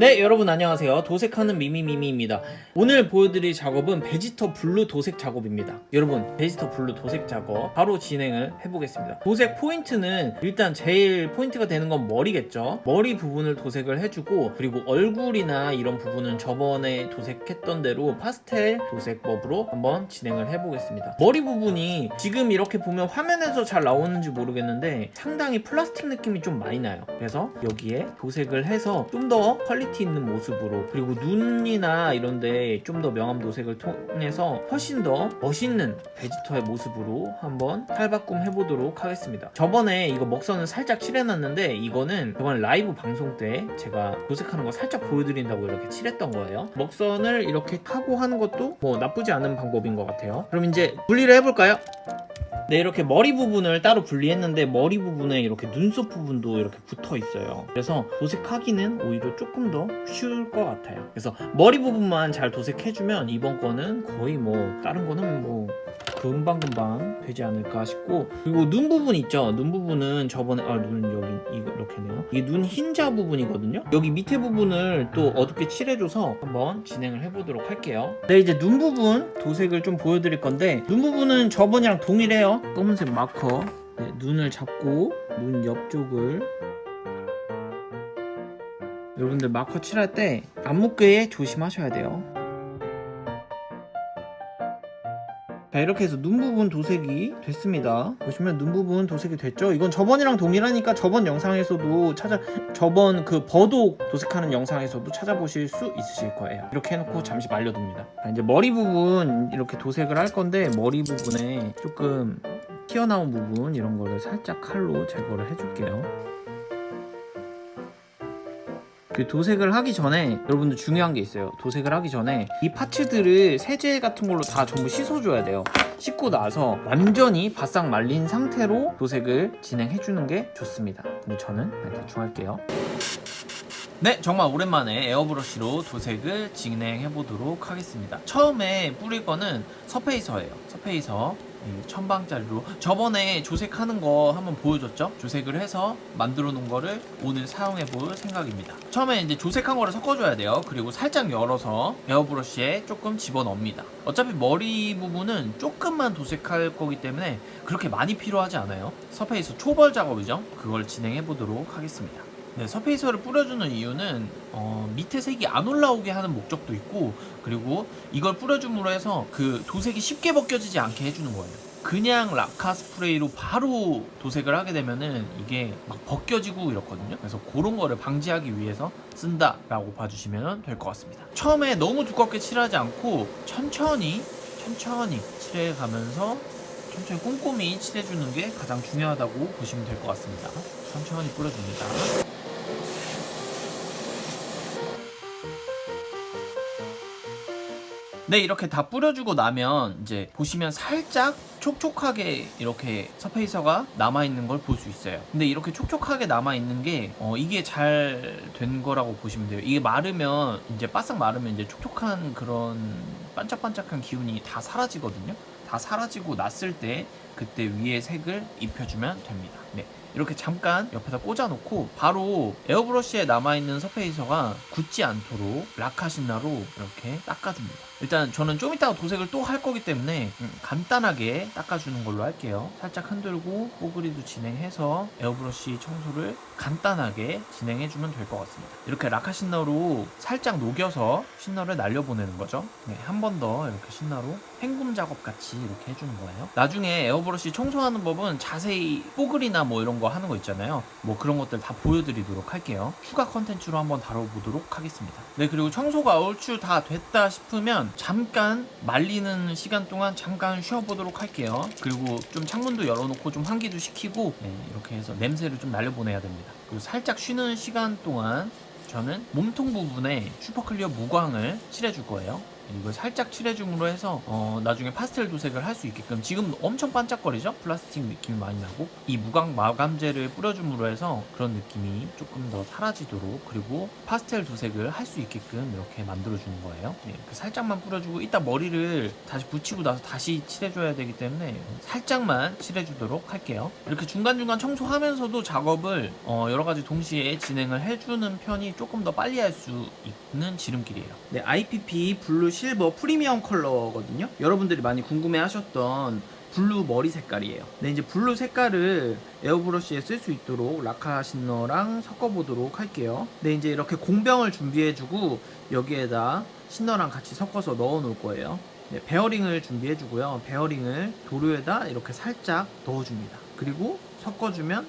네 여러분 안녕하세요. 도색하는 미미미미입니다. 오늘 보여드릴 작업은 베지터 블루 도색 작업입니다. 여러분 베지터 블루 도색 작업 바로 진행을 해보겠습니다. 도색 포인트는 일단 제일 포인트가 되는 건 머리겠죠? 머리 부분을 도색을 해주고 그리고 얼굴이나 이런 부분은 저번에 도색했던 대로 파스텔 도색법으로 한번 진행을 해보겠습니다. 머리 부분이 지금 이렇게 보면 화면에서 잘 나오는지 모르겠는데 상당히 플라스틱 느낌이 좀 많이 나요. 그래서 여기에 도색을 해서 좀더 퀄리 티 있는 모습으로 그리고 눈이나 이런데 좀 더 명암 도색을 통해서 훨씬 더 멋있는 베지터의 모습으로 한번 탈바꿈 해보도록 하겠습니다. 저번에 이거 먹선을 살짝 칠해놨는데 이거는 저번에 라이브 방송 때 제가 도색하는 거 살짝 보여드린다고 이렇게 칠했던 거예요. 먹선을 이렇게 하고 하는 것도 뭐 나쁘지 않은 방법인 것 같아요. 그럼 이제 분리를 해볼까요? 네, 이렇게 머리 부분을 따로 분리했는데 머리 부분에 이렇게 눈썹 부분도 이렇게 붙어 있어요. 그래서 도색하기는 오히려 조금 더 쉬울 것 같아요. 그래서 머리 부분만 잘 도색해주면 이번 거는 거의 뭐 다른 거는 뭐 금방금방 되지 않을까 싶고 그리고 눈 부분 있죠? 눈 부분은 저번에 아 눈 여기 이렇게네요. 이게 눈 흰자 부분이거든요? 여기 밑에 부분을 또 어둡게 칠해줘서 한번 진행을 해보도록 할게요. 네 이제 눈 부분 도색을 좀 보여드릴 건데 눈 부분은 저번이랑 동일해요 검은색 마커. 네, 눈을 잡고 눈 옆쪽을. 여러분들 마커 칠할 때안 묻게 조심하셔야 돼요 자 이렇게 해서 눈 부분 도색이 됐습니다. 보시면 눈 부분 도색이 됐죠? 이건 저번이랑 동일하니까 저번 영상에서도 찾아 저번 그 버독 도색하는 영상에서도 찾아보실 수 있으실 거예요. 이렇게 해놓고 잠시 말려둡니다. 자, 이제 머리 부분 이렇게 도색을 할 건데 머리 부분에 조금 튀어나온 부분 이런 거를 살짝 칼로 제거를 해줄게요 그 도색을 하기 전에 여러분들 중요한 게 있어요. 도색을 하기 전에 이 파츠들을 세제 같은 걸로 다 전부 씻어줘야 돼요. 씻고 나서 완전히 바싹 말린 상태로 도색을 진행해 주는 게 좋습니다. 근데 저는 대충 할게요. 네, 정말 오랜만에 에어브러쉬로 도색을 진행해 보도록 하겠습니다. 처음에 뿌릴 거는 서페이서예요. 서페이서 이 천방짜리로 저번에 조색하는 거 한번 보여줬죠? 조색을 해서 만들어 놓은 거를 오늘 사용해 볼 생각입니다. 처음에 이제 조색한 거를 섞어줘야 돼요. 그리고 살짝 열어서 에어브러쉬에 조금 집어넣습니다. 어차피 머리 부분은 조금만 도색할 거기 때문에 그렇게 많이 필요하지 않아요. 서페이서 초벌 작업이죠. 그걸 진행해 보도록 하겠습니다. 네, 서페이서를 뿌려주는 이유는 어, 밑에 색이 안 올라오게 하는 목적도 있고 그리고 이걸 뿌려줌으로 해서 그 도색이 쉽게 벗겨지지 않게 해주는 거예요. 그냥 라카 스프레이로 바로 도색을 하게 되면은 이게 막 벗겨지고 이렇거든요. 그래서 그런 거를 방지하기 위해서 쓴다라고 봐주시면 될 것 같습니다. 처음에 너무 두껍게 칠하지 않고 천천히 천천히 칠해가면서 천천히 꼼꼼히 칠해주는 게 가장 중요하다고 보시면 될 것 같습니다. 천천히 뿌려줍니다. 네, 이렇게 다 뿌려주고 나면 이제 보시면 살짝 촉촉하게 이렇게 서페이서가 남아있는 걸 볼 수 있어요. 근데 이렇게 촉촉하게 남아있는 게 어, 이게 잘 된 거라고 보시면 돼요. 이게 마르면 이제 바싹 마르면 이제 촉촉한 그런 반짝반짝한 기운이 다 사라지거든요. 다 사라지고 났을 때 그때 위에 색을 입혀주면 됩니다. 네. 이렇게 잠깐 옆에다 꽂아놓고 바로 에어브러쉬에 남아있는 서페이서가 굳지 않도록 라카신나로 이렇게 닦아줍니다. 일단 저는 좀 이따가 도색을 또 할 거기 때문에 음, 간단하게 닦아주는 걸로 할게요. 살짝 흔들고 뽀글이도 진행해서 에어브러쉬 청소를 간단하게 진행해주면 될 것 같습니다. 이렇게 라카신나로 살짝 녹여서 신너를 날려보내는 거죠. 네, 한 번 더 이렇게 신나로 헹굼 작업 같이 이렇게 해주는 거예요. 나중에 에어브러쉬 청소하는 법은 자세히 뽀글이나 뭐 이런 거 하는 거 있잖아요. 뭐 그런 것들 다 보여드리도록 할게요. 추가 컨텐츠로 한번 다뤄보도록 하겠습니다. 네, 그리고 청소가 얼추 다 됐다 싶으면 잠깐 말리는 시간 동안 잠깐 쉬어보도록 할게요. 그리고 좀 창문도 열어놓고 좀 환기도 시키고 네, 이렇게 해서 냄새를 좀 날려보내야 됩니다. 그리고 살짝 쉬는 시간 동안 저는 몸통 부분에 슈퍼클리어 무광을 칠해줄 거예요. 이걸 살짝 칠해줌으로 해서 어, 나중에 파스텔 도색을 할 수 있게끔 지금 엄청 반짝거리죠? 플라스틱 느낌이 많이 나고 이 무광 마감제를 뿌려줌으로 해서 그런 느낌이 조금 더 사라지도록 그리고 파스텔 도색을 할 수 있게끔 이렇게 만들어주는 거예요. 네, 그 살짝만 뿌려주고 이따 머리를 다시 붙이고 나서 다시 칠해줘야 되기 때문에 살짝만 칠해주도록 할게요. 이렇게 중간중간 청소하면서도 작업을 어, 여러 가지 동시에 진행을 해주는 편이 조금 더 빨리 할 수 있는 지름길이에요. 네, IPP 블루 실버 프리미엄 컬러거든요. 여러분들이 많이 궁금해하셨던 블루 머리 색깔이에요. 네, 이제 블루 색깔을 에어브러쉬에 쓸 수 있도록 라카 신너랑 섞어보도록 할게요. 네, 이제 이렇게 공병을 준비해주고 여기에다 신너랑 같이 섞어서 넣어 놓을 거예요. 네, 베어링을 준비해주고요. 베어링을 도료에다 이렇게 살짝 넣어줍니다. 그리고 섞어주면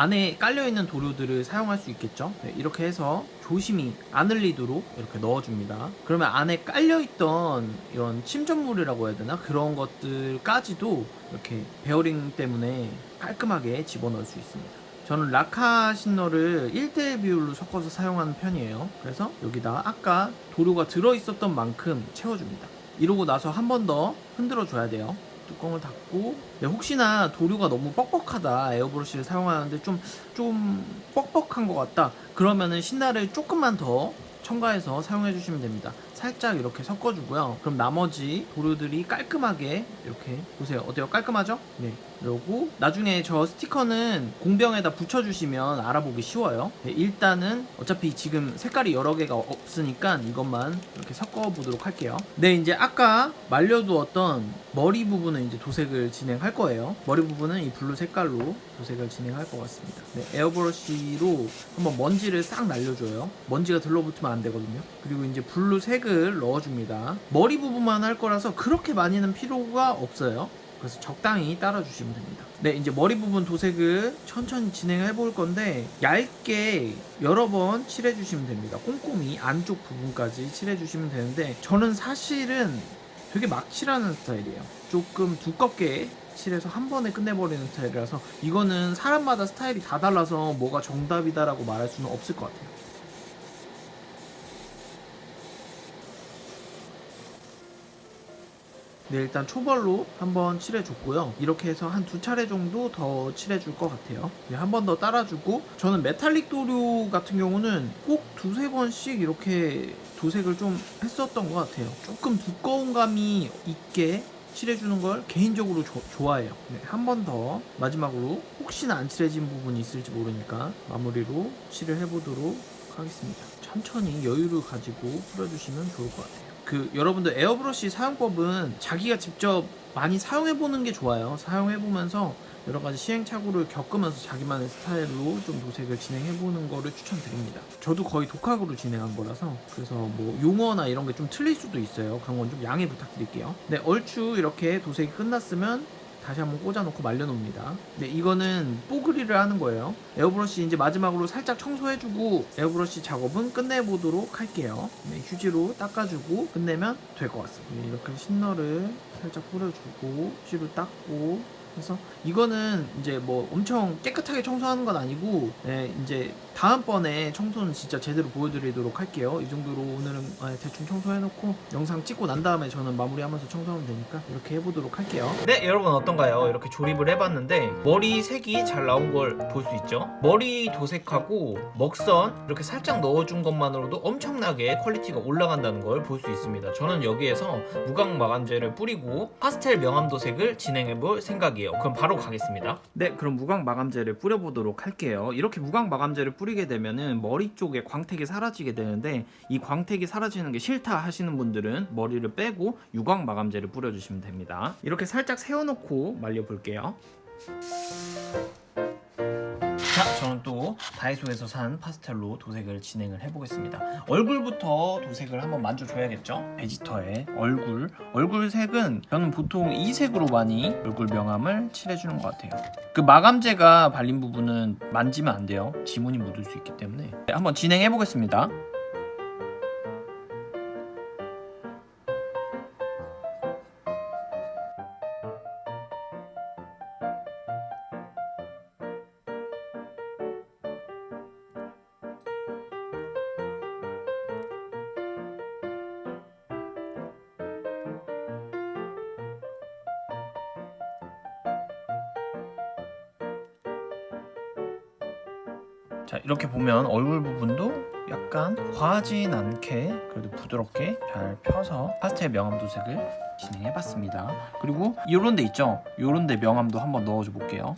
안에 깔려있는 도료들을 사용할 수 있겠죠. 네, 이렇게 해서 조심히 안 흘리도록 이렇게 넣어줍니다. 그러면 안에 깔려있던 이런 침전물이라고 해야 되나? 그런 것들까지도 이렇게 베어링 때문에 깔끔하게 집어넣을 수 있습니다. 저는 라카 신너를 1대1 비율로 섞어서 사용하는 편이에요. 그래서 여기다 아까 도료가 들어있었던 만큼 채워줍니다. 이러고 나서 한 번 더 흔들어 줘야 돼요. 뚜껑을 닫고 네, 혹시나 도료가 너무 뻑뻑하다 에어브러쉬를 사용하는데 좀 좀 뻑뻑한 것 같다 그러면은 신나를 조금만 더 첨가해서 사용해 주시면 됩니다 살짝 이렇게 섞어주고요. 그럼 나머지 도료들이 깔끔하게 이렇게 보세요. 어때요? 깔끔하죠? 네. 그리고 나중에 저 스티커는 공병에다 붙여주시면 알아보기 쉬워요. 네, 일단은 어차피 지금 색깔이 여러 개가 없으니까 이것만 이렇게 섞어보도록 할게요. 네 이제 아까 말려두었던 머리 부분은 이제 도색을 진행할 거예요. 머리 부분은 이 블루 색깔로 도색을 진행할 것 같습니다. 네, 에어브러쉬로 한번 먼지를 싹 날려줘요. 먼지가 들러붙으면 안 되거든요. 그리고 이제 블루 색을 넣어줍니다 머리 부분만 할 거라서 그렇게 많이는 필요가 없어요 그래서 적당히 따라주시면 됩니다. 네, 이제 머리 부분 도색을 천천히 진행해 볼 건데 얇게 여러 번 칠해 주시면 됩니다. 꼼꼼히 안쪽 부분까지 칠해 주시면 되는데 저는 사실은 되게 막 칠하는 스타일이에요. 조금 두껍게 칠해서 한 번에 끝내버리는 스타일이라서 이거는 사람마다 스타일이 다 달라서 뭐가 정답이다라고 말할 수는 없을 것 같아요. 네, 일단 초벌로 한번 칠해줬고요. 이렇게 해서 한 두 차례 정도 더 칠해줄 것 같아요. 네, 한 번 더 따라주고 저는 메탈릭 도료 같은 경우는 꼭 두세 번씩 이렇게 도색을 좀 했었던 것 같아요. 조금 두꺼운 감이 있게 칠해주는 걸 개인적으로 조, 좋아해요. 네, 한 번 더 마지막으로 혹시나 안 칠해진 부분이 있을지 모르니까 마무리로 칠을 해보도록 하겠습니다. 천천히 여유를 가지고 풀어주시면 좋을 것 같아요. 그 여러분들 에어브러쉬 사용법은 자기가 직접 많이 사용해 보는 게 좋아요. 사용해 보면서 여러 가지 시행착오를 겪으면서 자기만의 스타일로 좀 도색을 진행해 보는 거를 추천드립니다. 저도 거의 독학으로 진행한 거라서 그래서 뭐 용어나 이런 게 좀 틀릴 수도 있어요. 그런 건 좀 양해 부탁드릴게요. 네, 얼추 이렇게 도색이 끝났으면 다시 한번 꽂아놓고 말려놓습니다. 네, 이거는 뽀글이를 하는 거예요. 에어브러쉬 이제 마지막으로 살짝 청소해주고 에어브러쉬 작업은 끝내보도록 할게요. 네, 휴지로 닦아주고 끝내면 될 것 같습니다. 네, 이렇게 신너를 살짝 뿌려주고 휴지로 닦고 그래서 이거는 이제 뭐 엄청 깨끗하게 청소하는 건 아니고 네, 이제 다음번에 청소는 진짜 제대로 보여드리도록 할게요. 이 정도로 오늘은 아, 대충 청소해놓고 영상 찍고 난 다음에 저는 마무리하면서 청소하면 되니까 이렇게 해보도록 할게요. 네, 여러분 어떤가요? 이렇게 조립을 해봤는데 머리 색이 잘 나온 걸 볼 수 있죠. 머리 도색하고 먹선 이렇게 살짝 넣어준 것만으로도 엄청나게 퀄리티가 올라간다는 걸 볼 수 있습니다. 저는 여기에서 무광 마감제를 뿌리고 파스텔 명암 도색을 진행해볼 생각이에요. 그럼 바로 가겠습니다. 네, 그럼 무광 마감제를 뿌려보도록 할게요. 이렇게 무광 마감제를 뿌리게 되면은 머리 쪽에 광택이 사라지게 되는데 이 광택이 사라지는 게 싫다 하시는 분들은 머리를 빼고 유광 마감제를 뿌려주시면 됩니다. 이렇게 살짝 세워놓고 말려볼게요. 자, 저는 또 다이소에서 산 파스텔로 도색을 진행을 해보겠습니다. 얼굴부터 도색을 한번 만져줘야겠죠? 베지터의 얼굴. 얼굴 색은 저는 보통 이 색으로 많이 얼굴 명암을 칠해주는 것 같아요. 그 마감제가 발린 부분은 만지면 안 돼요. 지문이 묻을 수 있기 때문에. 네, 한번 진행해보겠습니다. 자 이렇게 보면 얼굴 부분도 약간 과하진 않게 그래도 부드럽게 잘 펴서 파스텔 명암 도색을 진행해봤습니다. 그리고 요런 데 있죠? 요런 데 명암도 한번 넣어줘 볼게요.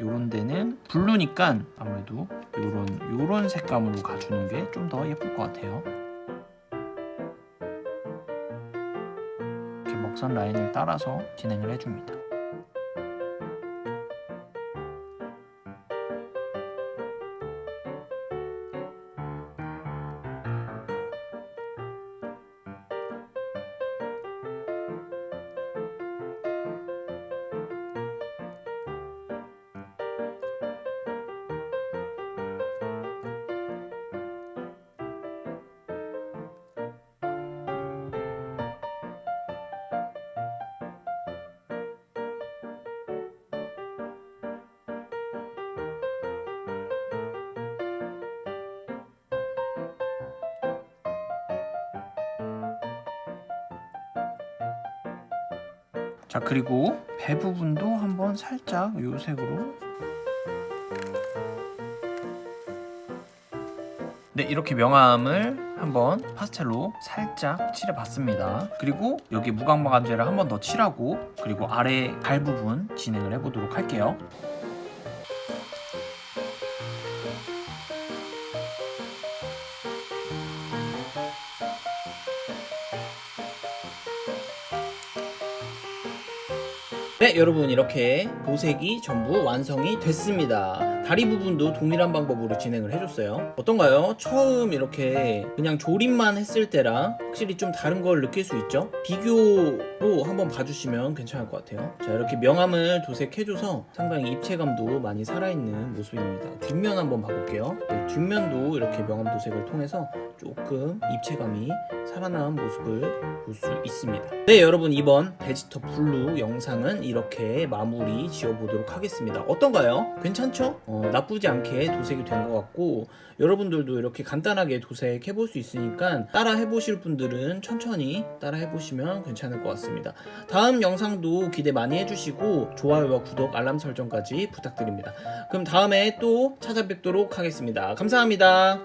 요런 데는 블루니까 아무래도 요런 요런 색감으로 가주는 게 좀 더 예쁠 것 같아요. 이렇게 먹선 라인을 따라서 진행을 해줍니다. 자 그리고 배 부분도 한번 살짝 요 색으로. 네 이렇게 명암을 한번 파스텔로 살짝 칠해봤습니다. 그리고 여기 무광마감제를 한번 더 칠하고 그리고 아래 발 부분 진행을 해보도록 할게요 네 여러분 이렇게 도색이 전부 완성이 됐습니다 다리 부분도 동일한 방법으로 진행을 해줬어요 어떤가요? 처음 이렇게 그냥 조립만 했을 때랑 확실히 좀 다른 걸 느낄 수 있죠? 비교로 한번 봐주시면 괜찮을 것 같아요 자 이렇게 명암을 도색해줘서 상당히 입체감도 많이 살아있는 모습입니다 뒷면 한번 봐볼게요 네, 뒷면도 이렇게 명암 도색을 통해서 조금 입체감이 살아난 모습을 볼 수 있습니다 네 여러분 이번 베지터 블루 영상은 이렇게 마무리 지어보도록 하겠습니다 어떤가요? 괜찮죠? 어, 나쁘지 않게 도색이 된 것 같고 여러분들도 이렇게 간단하게 도색 해 볼 수 있으니까 따라 해보실 분들은 천천히 따라 해보시면 괜찮을 것 같습니다. 다음 영상도 기대 많이 해주시고 좋아요와 구독 알람 설정까지 부탁드립니다. 그럼 다음에 또 찾아뵙도록 하겠습니다. 감사합니다